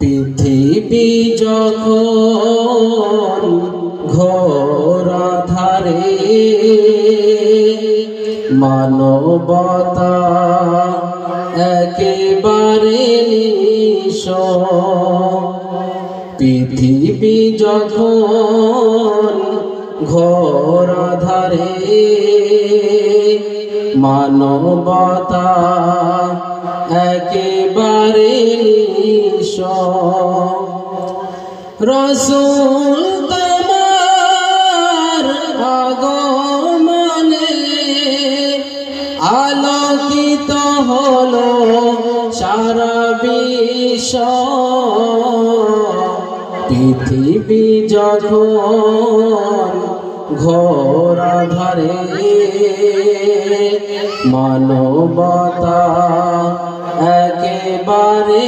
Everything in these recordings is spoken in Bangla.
পৃথিবী যখন ঘোর ধারে মানবতা একেবারে পৃথিবী যখন ঘোর ধারে মানবতা একেবারে রসুল তোমার আগমনে আলোকিত হলো সারা বিশ্ব। পৃথিবী যখন ঘোর ধরে মানবতা একেবারে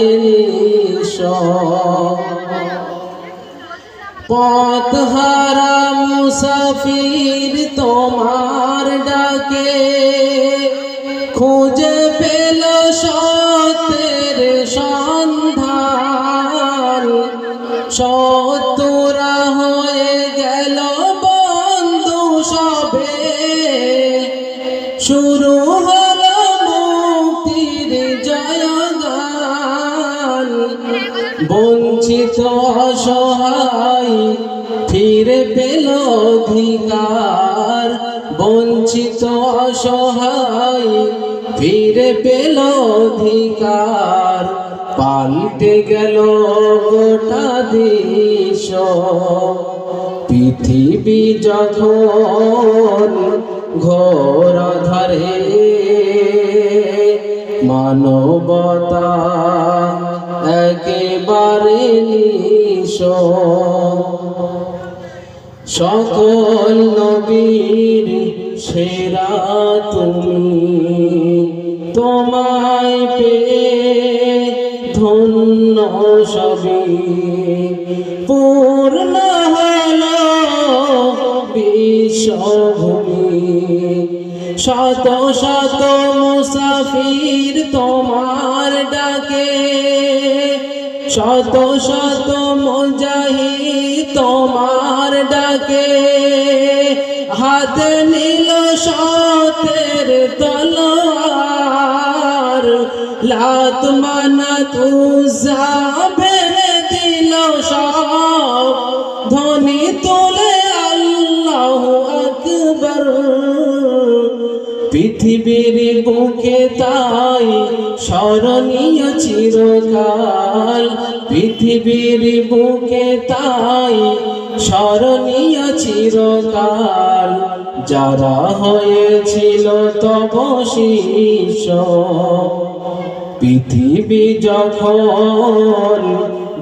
পথ হারা মুসাফির তোমার বঞ্চিত অসহায় ফিরে পেল অধিকার। বঞ্চিত অসহায় ফিরে পেল অধিকার। পাল্টে গেল গোটা দেশ। পৃথিবী যখন ঘোর ধরে মানবতা সকল নবীর সেরা তুমি। তোমায় পেয়ে ধন্য সবই। পূর্ণ হল বিশ্বভূমি। শত শত মুসাফির তোমার ডাকে। শত শত মুজাহি তোমার ডাকে হাত নীল সতের তলোয়ার। লাত মানা উজ্জা বেড়ে দিল সব। ধ্বনি তোলে পৃথিবীর বুকে তাই স্মরণীয় চিরকাল। পৃথিবীর বুকে তাই স্মরণীয় চিরকাল। যারা হয়েছিল তব শিষ্য। পৃথিবী যখন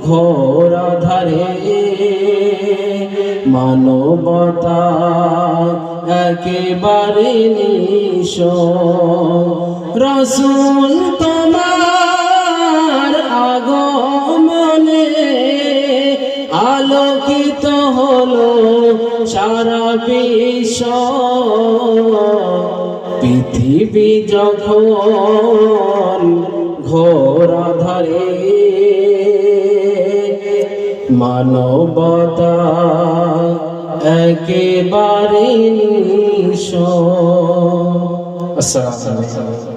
ঘোর ধারে মানবতা একেবারে নিশ রসুল তোমার আগমনে আলোকিত হলো সারা বিশ্ব। পৃথিবী যখন মানবতা একেবারে নিশ আসসালামু আলাইকুম।